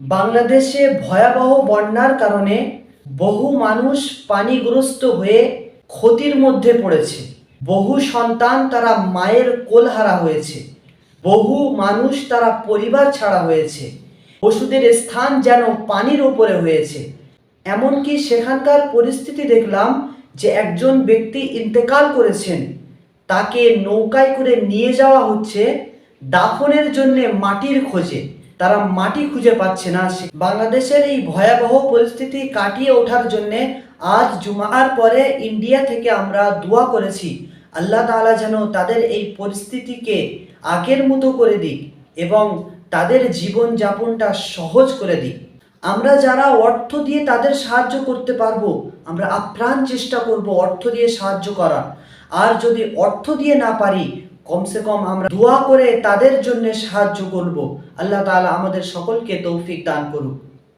বাংলাদেশে ভয়াবহ বন্যার কারণে বহু মানুষ পানিগ্রস্ত হয়ে ক্ষতির মধ্যে পড়েছে। বহু সন্তান তারা মায়ের কোলহারা হয়েছে। বহু মানুষ তারা পরিবার ছাড়া হয়েছে। পশুদের স্থান যেন পানির উপরে হয়েছে। এমনকি সেখানকার পরিস্থিতি দেখলাম যে একজন ব্যক্তি ইন্তেকাল করেছেন। তাকে নৌকায় করে নিয়ে যাওয়া হচ্ছে দাফনের জন্য মাটির খোঁজে। তারা মাটি খুঁজে পাচ্ছে না। বাংলাদেশের এই ভয়াবহ পরিস্থিতি কাটিয়ে ওঠার জন্য আজ জুমার পরে ইন্ডিয়া থেকে আমরা দোয়া করেছি, আল্লাহ তাআলা যেন তাদের এই পরিস্থিতিকে আগের মতো করে দিক এবং তাদের জীবন যাপনটা সহজ করে দিক। আমরা যারা অর্থ দিয়ে তাদের সাহায্য করতে পারব, আমরা আপ্রাণ চেষ্টা করব অর্থ দিয়ে সাহায্য করার। আর যদি অর্থ দিয়ে না পারি কমসে কম আমরা দোয়া করে তাদের জন্য সাহায্য করব। আল্লাহ তালা আমাদের সকলকে তৌফিক দান করুক।